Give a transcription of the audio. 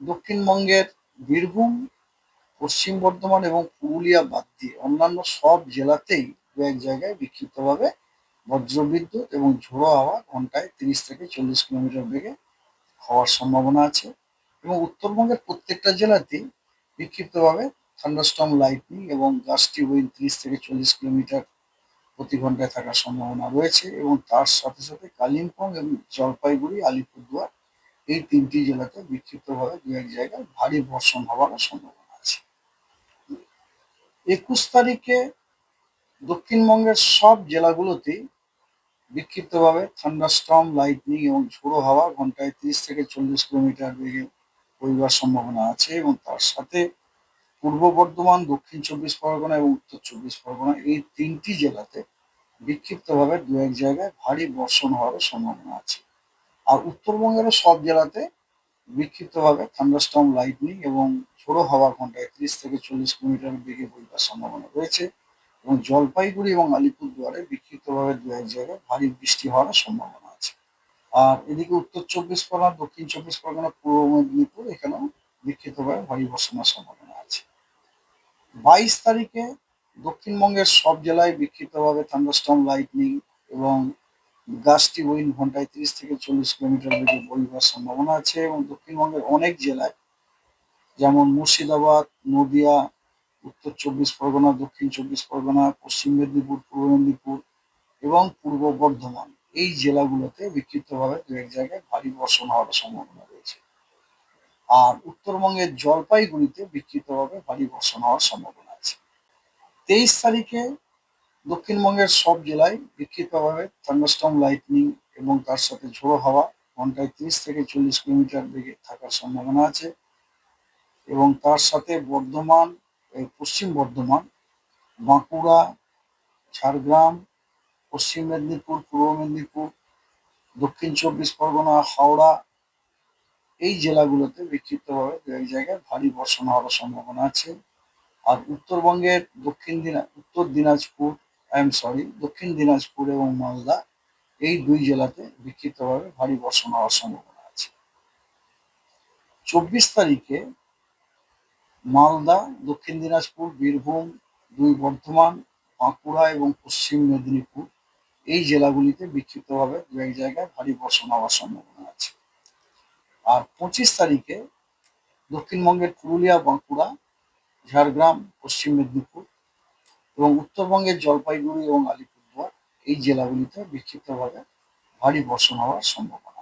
দক্ষিণবঙ্গের বীরভূম, পশ্চিম বর্ধমান এবং পুরুলিয়া বাদ দিয়ে অন্যান্য সব জেলাতেই দু এক জায়গায় বিক্ষিপ্তভাবে বজ্রবিদ্যুৎ এবং ঝোড়ো হাওয়া ঘন্টায় তিরিশ থেকে চল্লিশ কিলোমিটার বেগে হওয়ার সম্ভাবনা আছে এবং উত্তরবঙ্গের প্রত্যেকটা জেলাতেই বিক্ষিপ্তভাবে থান্ডারস্টর্ম, লাইটনিং এবং গাছটি উইন্ড তিরিশ থেকে চল্লিশ কিলোমিটার প্রতি ঘন্টায় থাকার সম্ভাবনা রয়েছে এবং তার সাথে সাথে কালিম্পং এবং জলপাইগুড়ি, আলিপুরদুয়ার এই তিনটি জেলাতে বিক্ষিপ্তভাবে দু এক জায়গায় ভারী বর্ষণ হওয়ার সম্ভাবনা আছে। একুশ তারিখে দক্ষিণবঙ্গের সব জেলাগুলোতেই বিক্ষিপ্তভাবে থান্ডারস্টর্ম লাইটনিং এবং ঝোড়ো হাওয়া ঘন্টায় তিরিশ থেকে চল্লিশ কিলোমিটার বেগে বইবার সম্ভাবনা আছে এবং তার সাথে পূর্ব বর্ধমান, দক্ষিণ চব্বিশ পরগনা এবং উত্তর চব্বিশ পরগনা এই তিনটি জেলাতে বিক্ষিপ্তভাবে দু এক জায়গায় ভারী বর্ষণ হওয়ার সম্ভাবনা আছে। আর উত্তরবঙ্গেরও সব জেলাতে বিক্ষিপ্তভাবে থান্ডারস্টর্ম লাইটনিং এবং ঝোড়ো হাওয়া ঘন্টায় তিরিশ থেকে চল্লিশ কিলোমিটার বেগে বইবার সম্ভাবনা রয়েছে এবং জলপাইগুড়ি এবং আলিপুরদুয়ারে বিক্ষিপ্তভাবে দু এক জায়গায় ভারী বৃষ্টি হওয়ার সম্ভাবনা আছে। আর এদিকে উত্তর চব্বিশ পরগনা, দক্ষিণ চব্বিশ পরগনা, পূর্ব মেদিনীপুর এখানেও বিক্ষিপ্তভাবে ভারী বর্ষণের সম্ভাবনা আছে। বাইশ তারিখে দক্ষিণবঙ্গের সব জেলায় বিক্ষিপ্তভাবে থান্ডারস্টর্ম লাইটনিং এবং গাছটি উইন্ড ঘন্টায় তিরিশ থেকে চল্লিশ কিলোমিটার বেগে বইবার সম্ভাবনা আছে এবং দক্ষিণবঙ্গের অনেক জেলায়, যেমন মুর্শিদাবাদ, নদিয়া, উত্তর চব্বিশ পরগনা, দক্ষিণ চব্বিশ পরগনা, পশ্চিম মেদিনীপুর, পূর্ব মেদিনীপুর এবং পূর্ব বর্ধমান। এই জেলাগুলোতে বিক্ষিপ্তভাবে দু এক জায়গায় ভারী বর্ষণ হওয়ার সম্ভাবনা রয়েছে। আর উত্তরবঙ্গের জলপাইগুড়িতে বিক্ষিপ্তভাবে ভারী বর্ষণ হওয়ার সম্ভাবনা আছে। তেইশ তারিখে দক্ষিণবঙ্গের সব জেলায় বিক্ষিপ্তভাবে থান্ডারস্টর্ম লাইটনিং এবং তার সাথে ঝোড়ো হাওয়া ঘন্টায় তিরিশ থেকে চল্লিশ কিলোমিটার বেগে থাকার সম্ভাবনা আছে এবং তার সাথে বর্ধমান পশ্চিম বর্ধমান, বাঁকুড়া, ঝাড়গ্রাম, পশ্চিম মেদিনীপুর, পূর্ব মেদিনীপুর, দক্ষিণ চব্বিশ পরগনা, হাওড়া এই জেলাগুলোতে বিক্ষিপ্তভাবে দু এক জায়গায় ভারী বর্ষণ হওয়ার সম্ভাবনা আছে। আর উত্তরবঙ্গের দক্ষিণ দিনা, উত্তর দিনাজপুর আই এম সরি দক্ষিণ দিনাজপুর এবং মালদা, এই দুই জেলাতে বিক্ষিপ্তভাবে ভারী বর্ষণ হওয়ার সম্ভাবনা আছে। চব্বিশ তারিখে মালদা, দক্ষিণ দিনাজপুর, বীরভূম, দুই বর্ধমান, বাঁকুড়া এবং পশ্চিম মেদিনীপুর এই জেলাগুলিতে বিক্ষিপ্তভাবে দু এক জায়গায় ভারী বর্ষণ হওয়ার সম্ভাবনা আছে। আর পঁচিশ তারিখে দক্ষিণবঙ্গের পুরুলিয়া, বাঁকুড়া, ঝাড়গ্রাম, পশ্চিম মেদিনীপুর এবং উত্তরবঙ্গের জলপাইগুড়ি এবং আলিপুরদুয়ার এই জেলাগুলিতে বিক্ষিপ্তভাবে ভারী বর্ষণ হওয়ার সম্ভাবনা।